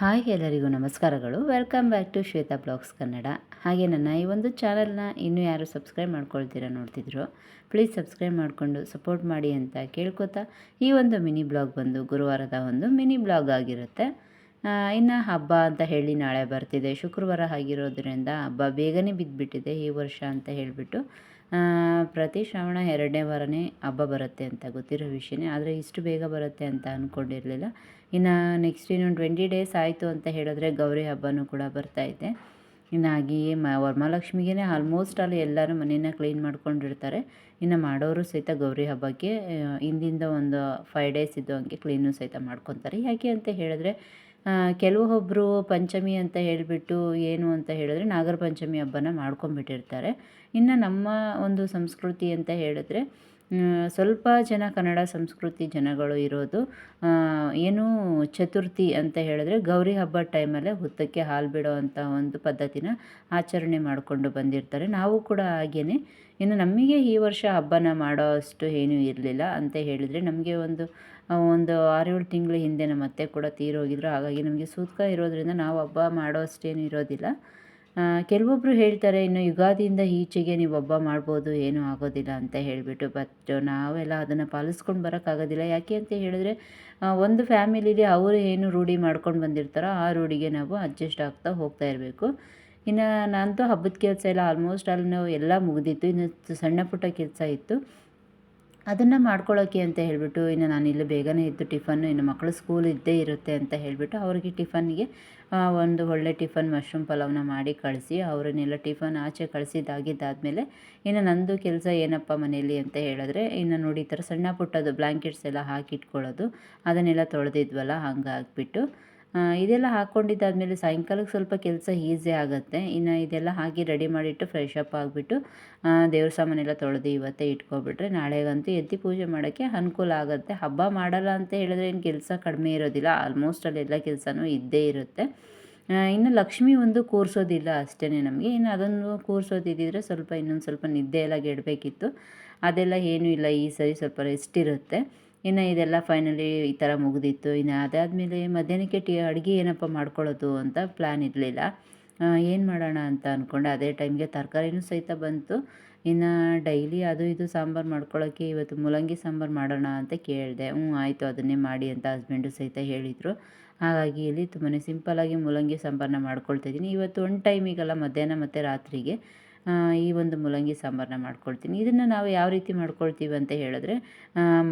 Hi ಎಲ್ಲರಿಗೂ ನಮಸ್ಕಾರಗಳು. Welcome back to Shweta blogs Kannada. ಹಾಗೆ ನನ್ನ ಈ ಒಂದು ಚಾನಲ್ನ ಇನ್ನೂ ಯಾರು ಸಬ್ಸ್ಕ್ರೈಬ್ ಮಾಡ್ಕೊಳ್ತೀರಾ ನೋಡ್ತಿದ್ರು ಪ್ಲೀಸ್ ಸಬ್ಸ್ಕ್ರೈಬ್ ಮಾಡಿಕೊಂಡು ಸಪೋರ್ಟ್ ಮಾಡಿ ಅಂತ ಕೇಳ್ಕೊತಾ ಈ ಒಂದು ಮಿನಿ ಬ್ಲಾಗ್ ಬಂದು ಗುರುವಾರದ ಒಂದು ಮಿನಿ ಬ್ಲಾಗ್ ಆಗಿರುತ್ತೆ. ಇನ್ನು ಹಬ್ಬ ಅಂತ ಹೇಳಿ ನಾಳೆ ಬರ್ತಿದೆ. ಶುಕ್ರವಾರ ಆಗಿರೋದ್ರಿಂದ ಹಬ್ಬ ಬೇಗನೆ ಬಿದ್ದುಬಿಟ್ಟಿದೆ ಈ ವರ್ಷ ಅಂತ ಹೇಳಿಬಿಟ್ಟು. ಪ್ರತಿ ಶ್ರಾವಣ ಎರಡನೇ ವಾರನೇ ಹಬ್ಬ ಬರುತ್ತೆ ಅಂತ ಗೊತ್ತಿರೋ ವಿಷಯನೇ. ಆದರೆ ಇಷ್ಟು ಬೇಗ ಬರುತ್ತೆ ಅಂತ ಅಂದ್ಕೊಂಡಿರಲಿಲ್ಲ ಇನ್ನು ನೆಕ್ಸ್ಟ್ ಇನ್ನೊಂದು ಟ್ವೆಂಟಿ ಡೇಸ್ ಆಯಿತು ಅಂತ ಹೇಳಿದ್ರೆ ಗೌರಿ ಹಬ್ಬನೂ ಕೂಡ ಬರ್ತಾಯಿದೆ ಇನ್ನು ಹಾಗೆಯೇ ಮ ವರಮಹಾಲಕ್ಷ್ಮಿಗೆ ಆಲ್ಮೋಸ್ಟ್ ಅಲ್ಲಿ ಎಲ್ಲರೂ ಮನೇನ ಕ್ಲೀನ್ ಮಾಡ್ಕೊಂಡಿರ್ತಾರೆ. ಇನ್ನು ಮಾಡೋರು ಸಹಿತ ಗೌರಿ ಹಬ್ಬಕ್ಕೆ ಹಿಂದಿಂದ ಒಂದು ಫೈವ್ ಡೇಸ್ ಇದ್ದು ಹಂಗೆ ಕ್ಲೀನು ಸಹಿತ ಮಾಡ್ಕೊತಾರೆ. ಯಾಕೆ ಅಂತ ಹೇಳಿದ್ರೆ ಕೆಲವೊಬ್ಬರು ಪಂಚಮಿ ಅಂತ ಹೇಳಿಬಿಟ್ಟು ಏನು ಅಂತ ಹೇಳಿದ್ರೆ ನಾಗರ ಪಂಚಮಿ ಹಬ್ಬನ ಮಾಡ್ಕೊಂಡ್ಬಿಟ್ಟಿರ್ತಾರೆ. ಇನ್ನು ನಮ್ಮ ಒಂದು ಸಂಸ್ಕೃತಿ ಅಂತ ಹೇಳಿದ್ರೆ ಸ್ವಲ್ಪ ಜನ ಕನ್ನಡ ಸಂಸ್ಕೃತಿ ಜನಗಳು ಇರೋದು ಏನು ಚತುರ್ಥಿ ಅಂತ ಹೇಳಿದ್ರೆ ಗೌರಿ ಹಬ್ಬದ ಟೈಮಲ್ಲೇ ಹುತ್ತಕ್ಕೆ ಹಾಲು ಬಿಡೋ ಅಂಥ ಒಂದು ಪದ್ಧತಿನ ಆಚರಣೆ ಮಾಡಿಕೊಂಡು ಬಂದಿರ್ತಾರೆ. ನಾವು ಕೂಡ ಹಾಗೇ ಇನ್ನು ನಮಗೆ ಈ ವರ್ಷ ಹಬ್ಬನ ಮಾಡೋ ಅಷ್ಟು ಏನೂ ಇರಲಿಲ್ಲ ಅಂತ ಹೇಳಿದರೆ ನಮಗೆ ಒಂದು ಒಂದು ಆರೇಳು ತಿಂಗಳ ಹಿಂದೆ ನಮ್ಮ ಅತ್ತೆ ಕೂಡ ತೀರೋಗಿದ್ರು. ಹಾಗಾಗಿ ನಮಗೆ ಸೂತಕ ಇರೋದರಿಂದ ನಾವು ಹಬ್ಬ ಮಾಡೋ ಅಷ್ಟೇನು ಇರೋದಿಲ್ಲ. ಕೆಲವೊಬ್ಬರು ಹೇಳ್ತಾರೆ, ಇನ್ನು ಯುಗಾದಿಯಿಂದ ಈಚೆಗೆ ನೀವು ಒಬ್ಬ ಮಾಡ್ಬೋದು, ಏನೂ ಆಗೋದಿಲ್ಲ ಅಂತ ಹೇಳಿಬಿಟ್ಟು ಬಟ್ ನಾವೆಲ್ಲ ಅದನ್ನು ಪಾಲಿಸ್ಕೊಂಡು ಬರೋಕ್ಕಾಗೋದಿಲ್ಲ. ಯಾಕೆ ಅಂತ ಹೇಳಿದ್ರೆ ಒಂದು ಫ್ಯಾಮಿಲಿಲಿ ಅವರು ಏನು ರೂಢಿ ಮಾಡ್ಕೊಂಡು ಬಂದಿರ್ತಾರೋ, ಆ ರೂಢಿಗೆ ನಾವು ಅಡ್ಜಸ್ಟ್ ಆಗ್ತಾ ಹೋಗ್ತಾ ಇರಬೇಕು. ಇನ್ನು ನಾನಂತೂ ಹಬ್ಬದ ಕೆಲಸ ಎಲ್ಲ ಆಲ್ಮೋಸ್ಟ್ ಅಲ್ಲಿ ಎಲ್ಲ ಮುಗಿದಿತ್ತು. ಇನ್ನು ಸಣ್ಣ ಪುಟ್ಟ ಕೆಲಸ ಇತ್ತು. ಅದನ್ನು ಮಾಡ್ಕೊಳ್ಳೋಕೆ ಅಂತ ಹೇಳಿಬಿಟ್ಟು, ಇನ್ನು ನಾನು ಇಲ್ಲಿ ಬೇಗನೆ ಇದ್ದು ಟಿಫನ್ನು, ಇನ್ನು ಮಕ್ಕಳು ಸ್ಕೂಲ್ ಇದ್ದೇ ಇರುತ್ತೆ ಅಂತ ಹೇಳಿಬಿಟ್ಟು ಅವ್ರಿಗೆ ಟಿಫನ್ನಿಗೆ ಒಂದು ಒಳ್ಳೆ ಟಿಫನ್ ಮಶ್ರೂಮ್ ಪಲಾವ್ನ ಮಾಡಿ ಕಳಿಸಿ, ಅವರನ್ನೆಲ್ಲ ಟಿಫನ್ ಆಚೆ ಕಳಿಸಿದ್ದಾಗಿದ್ದಾದಮೇಲೆ ಇನ್ನು ನಂದು ಕೆಲಸ ಏನಪ್ಪ ಮನೆಯಲ್ಲಿ ಅಂತ ಹೇಳಿದ್ರೆ, ಇನ್ನು ನೋಡಿ ಈ ಥರ ಸಣ್ಣ ಪುಟ್ಟದು ಬ್ಲ್ಯಾಂಕೆಟ್ಸ್ ಎಲ್ಲ ಹಾಕಿಟ್ಕೊಳ್ಳೋದು, ಅದನ್ನೆಲ್ಲ ತೊಳೆದಿದ್ವಲ್ಲ, ಹಂಗಾಗ್ಬಿಟ್ಟು ಇದೆಲ್ಲ ಹಾಕ್ಕೊಂಡಿದ್ದಾದಮೇಲೆ ಸಾಯಂಕಾಲಕ್ಕೆ ಸ್ವಲ್ಪ ಕೆಲಸ ಈಸಿ ಆಗುತ್ತೆ. ಇನ್ನು ಇದೆಲ್ಲ ಹಾಕಿ ರೆಡಿ ಮಾಡಿಟ್ಟು ಫ್ರೆಶ್ ಅಪ್ ಆಗಿಬಿಟ್ಟು ದೇವ್ರ ಸಾಮಾನೆಲ್ಲ ತೊಳೆದು ಇವತ್ತೇ ಇಟ್ಕೊಬಿಟ್ರೆ ನಾಳೆಗಂತೂ ಎತ್ತಿ ಪೂಜೆ ಮಾಡೋಕ್ಕೆ ಅನುಕೂಲ ಆಗುತ್ತೆ. ಹಬ್ಬ ಮಾಡಲ್ಲ ಅಂತ ಹೇಳಿದ್ರೆ ಏನು ಕೆಲಸ ಕಡಿಮೆ ಇರೋದಿಲ್ಲ. ಆಲ್ಮೋಸ್ಟ್ ಅಲ್ಲೆಲ್ಲ ಕೆಲಸನೂ ಇದ್ದೇ ಇರುತ್ತೆ. ಇನ್ನು ಲಕ್ಷ್ಮಿ ಒಂದು ಕೂರಿಸೋದಿಲ್ಲ ಅಷ್ಟೇ ನಮಗೆ. ಇನ್ನು ಅದನ್ನು ಕೂರಿಸೋದಿದ್ದರೆ ಸ್ವಲ್ಪ ಇನ್ನೊಂದು ಸ್ವಲ್ಪ ನಿದ್ದೆ ಎಲ್ಲ ಗೆಡಬೇಕಿತ್ತು. ಅದೆಲ್ಲ ಏನೂ ಇಲ್ಲ. ಈ ಸರಿ ಸ್ವಲ್ಪ ರೆಸ್ಟ್ ಇರುತ್ತೆ. ಇನ್ನು ಇದೆಲ್ಲ ಫೈನಲಿ ಈ ಥರ ಮುಗಿದಿತ್ತು. ಇನ್ನು ಅದಾದಮೇಲೆ ಮಧ್ಯಾಹ್ನಕ್ಕೆ ಟಿ, ಅಡುಗೆ ಏನಪ್ಪ ಮಾಡ್ಕೊಳ್ಳೋದು ಅಂತ ಪ್ಲ್ಯಾನ್ ಇರಲಿಲ್ಲ. ಏನು ಮಾಡೋಣ ಅಂತ ಅಂದ್ಕೊಂಡೆ ಅದೇ ಟೈಮ್ಗೆ ತರಕಾರಿನೂ ಸಹಿತ ಬಂತು. ಇನ್ನು ಡೈಲಿ ಅದು ಇದು ಸಾಂಬಾರು ಮಾಡ್ಕೊಳ್ಳೋಕ್ಕೆ ಇವತ್ತು ಮೂಲಂಗಿ ಸಾಂಬಾರು ಮಾಡೋಣ ಅಂತ ಕೇಳಿದೆ. ಹ್ಞೂ, ಆಯಿತು, ಅದನ್ನೇ ಮಾಡಿ ಅಂತ ಹಸ್ಬೆಂಡು ಸಹಿತ ಹೇಳಿದರು. ಹಾಗಾಗಿ ಇಲ್ಲಿ ತುಂಬಾ ಸಿಂಪಲ್ಲಾಗಿ ಮೂಲಂಗಿ ಸಾಂಬಾರನ್ನ ಮಾಡ್ಕೊಳ್ತಾ ಇದ್ದೀನಿ. ಇವತ್ತು ಒಂದು ಟೈಮಿಗಲ್ಲ ಮಧ್ಯಾಹ್ನ ಮತ್ತು ರಾತ್ರಿಗೆ. ಈ ಒಂದು ಮೂಲಂಗಿ ಸಾಂಬಾರನ್ನ ಮಾಡ್ಕೊಳ್ತೀನಿ. ಇದನ್ನು ನಾವು ಯಾವ ರೀತಿ ಮಾಡ್ಕೊಳ್ತೀವಿ ಅಂತ ಹೇಳಿದ್ರೆ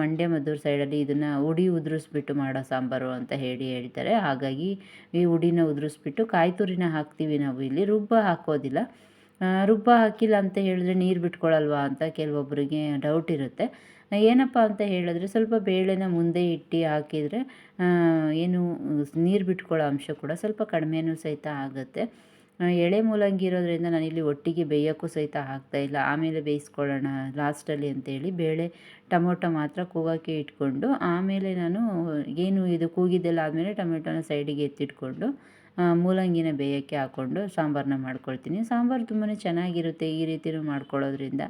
ಮಂಡ್ಯ ಮದ್ದೂರು ಸೈಡಲ್ಲಿ ಇದನ್ನು ಉಡಿ ಉದುರಿಸ್ಬಿಟ್ಟು ಮಾಡೋ ಸಾಂಬಾರು ಅಂತ ಹೇಳಿ ಹೇಳ್ತಾರೆ. ಹಾಗಾಗಿ ಈ ಉಡಿನ ಉದುರಿಸ್ಬಿಟ್ಟು ಕಾಯಿ ತುರಿನ ಹಾಕ್ತೀವಿ ನಾವು ಇಲ್ಲಿ. ರುಬ್ಬ ಹಾಕೋದಿಲ್ಲ. ರುಬ್ಬ ಹಾಕಿಲ್ಲ ಅಂತ ಹೇಳಿದ್ರೆ ನೀರು ಬಿಟ್ಕೊಳ್ಳಲ್ವಾ ಅಂತ ಕೆಲವೊಬ್ಬರಿಗೆ ಡೌಟ್ ಇರುತ್ತೆ. ಏನಪ್ಪ ಅಂತ ಹೇಳಿದ್ರೆ ಸ್ವಲ್ಪ ಬೇಳೆನ ಮುಂದೆ ಇಟ್ಟು ಹಾಕಿದರೆ ಏನು ನೀರು ಬಿಟ್ಕೊಳ್ಳೋ ಅಂಶ ಕೂಡ ಸ್ವಲ್ಪ ಕಡಿಮೆನೂ ಸಹಿತ ಆಗುತ್ತೆ. ಎಳೆ ಮೂಲಂಗಿ ಇರೋದ್ರಿಂದ ನಾನಿಲ್ಲಿ ಒಟ್ಟಿಗೆ ಬೇಯೋಕ್ಕೂ ಸಹಿತ ಇಲ್ಲ. ಆಮೇಲೆ ಬೇಯಿಸ್ಕೊಳ್ಳೋಣ ಲಾಸ್ಟಲ್ಲಿ ಅಂತೇಳಿ ಬೇಳೆ, ಟೊಮೊಟೊ ಮಾತ್ರ ಕೂಗೋಕ್ಕೆ ಇಟ್ಕೊಂಡು, ಆಮೇಲೆ ನಾನು ಏನು ಇದು ಕೂಗಿದ್ದೆಲ್ಲ ಆದಮೇಲೆ ಟೊಮೆಟೊನ ಸೈಡಿಗೆ ಎತ್ತಿಟ್ಕೊಂಡು ಮೂಲಂಗಿನ ಬೇಯೋಕ್ಕೆ ಹಾಕ್ಕೊಂಡು ಸಾಂಬಾರನ್ನ ಮಾಡ್ಕೊಳ್ತೀನಿ. ಸಾಂಬಾರು ತುಂಬಾ ಚೆನ್ನಾಗಿರುತ್ತೆ ಈ ರೀತಿಯೂ ಮಾಡ್ಕೊಳ್ಳೋದ್ರಿಂದ.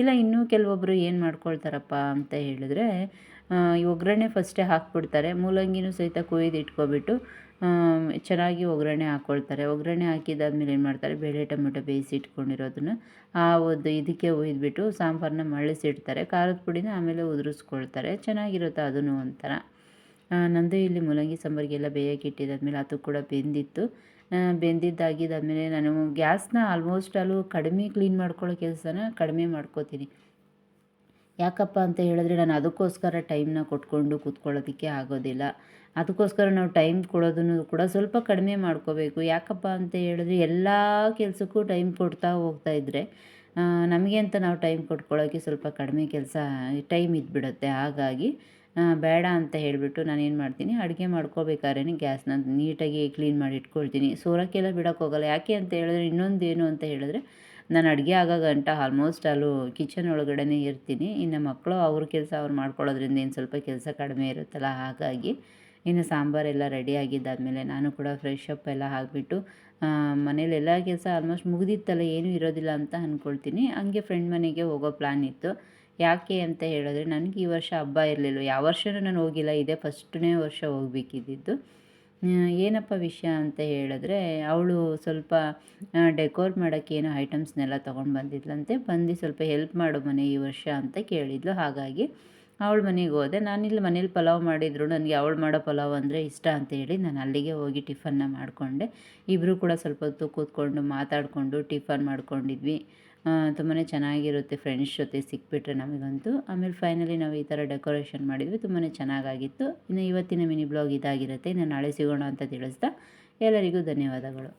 ಇಲ್ಲ, ಇನ್ನೂ ಕೆಲವೊಬ್ಬರು ಏನು ಮಾಡ್ಕೊಳ್ತಾರಪ್ಪ ಅಂತ ಹೇಳಿದ್ರೆ ಒಗ್ಗರಣೆ ಫಸ್ಟೇ ಹಾಕ್ಬಿಡ್ತಾರೆ. ಮೂಲಂಗಿನೂ ಸಹಿತ ಕುಯ್ದು ಇಟ್ಕೊಬಿಟ್ಟು ಚೆನ್ನಾಗಿ ಒಗ್ಗರಣೆ ಹಾಕ್ಕೊಳ್ತಾರೆ ಒಗ್ಗರಣೆ ಹಾಕಿದ್ದಾದ್ಮೇಲೆ ಏನು ಮಾಡ್ತಾರೆ? ಬೇಳೆ, ಟೊಮೆಟೊ ಬೇಯಿಸಿ ಇಟ್ಕೊಂಡಿರೋದನ್ನು ಆ ಒಂದು ಇದಕ್ಕೆ ಒಯ್ದುಬಿಟ್ಟು ಸಾಂಬಾರನ್ನ ಮಳ್ಳಿಸಿಡ್ತಾರೆ ಖಾರದ ಪುಡಿನ ಆಮೇಲೆ ಉದುರಿಸ್ಕೊಳ್ತಾರೆ. ಚೆನ್ನಾಗಿರುತ್ತೆ ಅದೂ ಒಂಥರ. ನಂದು ಇಲ್ಲಿ ಮೂಲಂಗಿ ಸಾಂಬಾರಿಗೆಲ್ಲ ಬೇಯಕ್ಕೆ ಇಟ್ಟಿದ್ದಾದ್ಮೇಲೆ ಅದು ಕೂಡ ಬೆಂದಿತ್ತು. ಬೆಂದಿದ್ದಾಗಿದ್ದಾದ್ಮೇಲೆ ನಾನು ಗ್ಯಾಸ್ನ ಆಲ್ಮೋಸ್ಟ್ ಅಲ್ಲೂ ಕಡಿಮೆ ಕ್ಲೀನ್ ಮಾಡ್ಕೊಳ್ಳೋ ಕೆಲಸನ ಕಡಿಮೆ ಮಾಡ್ಕೋತೀನಿ. ಯಾಕಪ್ಪ ಅಂತ ಹೇಳಿದ್ರೆ ನಾನು ಅದಕ್ಕೋಸ್ಕರ ಟೈಮ್ನ ಕೊಟ್ಕೊಂಡು ಕೂತ್ಕೊಳ್ಳೋದಕ್ಕೆ ಆಗೋದಿಲ್ಲ. ಅದಕ್ಕೋಸ್ಕರ ನಾವು ಟೈಮ್ ಕೊಡೋದನ್ನು ಕೂಡ ಸ್ವಲ್ಪ ಕಡಿಮೆ ಮಾಡ್ಕೋಬೇಕು. ಯಾಕಪ್ಪ ಅಂತ ಹೇಳಿದ್ರೆ ಎಲ್ಲ ಕೆಲಸಕ್ಕೂ ಟೈಮ್ ಕೊಡ್ತಾ ಹೋಗ್ತಾ ಇದ್ದರೆ ನಮಗೆ ಅಂತ ನಾವು ಟೈಮ್ ಕೊಟ್ಕೊಳ್ಳೋಕ್ಕೆ ಸ್ವಲ್ಪ ಕಡಿಮೆ ಕೆಲಸ ಟೈಮ್ ಇದ್ಬಿಡುತ್ತೆ. ಹಾಗಾಗಿ ಬೇಡ ಅಂತ ಹೇಳಿಬಿಟ್ಟು ನಾನು ಏನು ಮಾಡ್ತೀನಿ, ಅಡುಗೆ ಮಾಡ್ಕೋಬೇಕಾದ್ರೆ ಗ್ಯಾಸ್ನ ನೀಟಾಗಿ ಕ್ಲೀನ್ ಮಾಡಿ ಇಟ್ಕೊಳ್ತೀನಿ. ಸೋರೋಕ್ಕೆಲ್ಲ ಬಿಡೋಕ್ಕೋಗಲ್ಲ. ಯಾಕೆ ಅಂತ ಹೇಳಿದ್ರೆ ಇನ್ನೊಂದು ಏನು ಅಂತ ಹೇಳಿದ್ರೆ ನಾನು ಅಡುಗೆ ಆಗೋ ಗಂಟ ಆಲ್ಮೋಸ್ಟ್ ಅಲ್ಲು ಕಿಚನ್ ಒಳಗಡೆನೇ ಇರ್ತೀನಿ. ಇನ್ನು ಮಕ್ಕಳು ಅವ್ರ ಕೆಲಸ ಅವ್ರು ಮಾಡ್ಕೊಳ್ಳೋದ್ರಿಂದ ಏನು ಸ್ವಲ್ಪ ಕೆಲಸ ಕಡಿಮೆ ಇರುತ್ತಲ್ಲ, ಹಾಗಾಗಿ ಇನ್ನು ಸಾಂಬಾರೆಲ್ಲ ರೆಡಿ ಆಗಿದ್ದಾದಮೇಲೆ ನಾನು ಕೂಡ ಫ್ರೆಶ್ ಅಪ್ ಎಲ್ಲ ಹಾಕಿಬಿಟ್ಟು ಮನೇಲಿ ಎಲ್ಲ ಕೆಲಸ ಆಲ್ಮೋಸ್ಟ್ ಮುಗಿದಿತ್ತಲ್ಲ, ಏನೂ ಇರೋದಿಲ್ಲ ಅಂತ ಅಂದ್ಕೊಳ್ತೀನಿ ಹಂಗೆ ಫ್ರೆಂಡ್ ಮನೆಗೆ ಹೋಗೋ ಪ್ಲ್ಯಾನ್ ಇತ್ತು. ಯಾಕೆ ಅಂತ ಹೇಳಿದ್ರೆ, ನನಗೆ ಈ ವರ್ಷ ಹಬ್ಬ ಇರಲಿಲ್ಲ ಯಾವ ವರ್ಷವೂ ನಾನು ಹೋಗಿಲ್ಲ, ಇದೇ ಫಸ್ಟ್ನೇ ವರ್ಷ ಹೋಗ್ಬೇಕಿದ್ದಿದ್ದು. ಏನಪ್ಪ ವಿಷಯ ಅಂತ ಹೇಳಿದ್ರೆ, ಅವಳು ಸ್ವಲ್ಪ ಡೆಕೋರ್ ಮಾಡೋಕ್ಕೆ ಏನೋ ಐಟಮ್ಸ್ನೆಲ್ಲ ತೊಗೊಂಡು ಬಂದಿದ್ಲಂತೆ, ಬಂದು ಸ್ವಲ್ಪ ಹೆಲ್ಪ್ ಮಾಡು ಮನೆ ಈ ವರ್ಷ ಅಂತ ಕೇಳಿದ್ಲು. ಹಾಗಾಗಿ ಅವಳ ಮನೆಗೆ ಹೋದೆ. ನಾನಿಲ್ಲಿ ಮನೇಲಿ ಪಲಾವ್ ಮಾಡಿದ್ರು. ನನಗೆ ಅವಳು ಮಾಡೋ ಪಲಾವ್ ಅಂದರೆ ಇಷ್ಟ ಅಂತ ಹೇಳಿ ನಾನು ಅಲ್ಲಿಗೆ ಹೋಗಿ ಟಿಫನ್ನ ಮಾಡಿಕೊಂಡೆ. ಇಬ್ಬರು ಕೂಡ ಸ್ವಲ್ಪ ಹೊತ್ತು ಕೂತ್ಕೊಂಡು ಮಾತಾಡಿಕೊಂಡು ಟಿಫನ್ ಮಾಡ್ಕೊಂಡಿದ್ವಿ. ತುಂಬಾ ಚೆನ್ನಾಗಿರುತ್ತೆ ಫ್ರೆಂಡ್ಸ್ ಜೊತೆ ಸಿಕ್ಬಿಟ್ರೆ ನಮಗಂತೂ. ಆಮೇಲೆ ಫೈನಲಿ ನಾವು ಈ ಥರ ಡೆಕೋರೇಷನ್ ಮಾಡಿದ್ವಿ ತುಂಬಾ ಚೆನ್ನಾಗಾಗಿತ್ತು. ಇನ್ನು ಇವತ್ತಿನ ಮಿನಿ ಬ್ಲಾಗ್ ಇದಾಗಿರುತ್ತೆ, ಇನ್ನು ನಾಳೆ ಸಿಗೋಣ ಅಂತ ತಿಳಿಸ್ತಾ ಎಲ್ಲರಿಗೂ ಧನ್ಯವಾದಗಳು.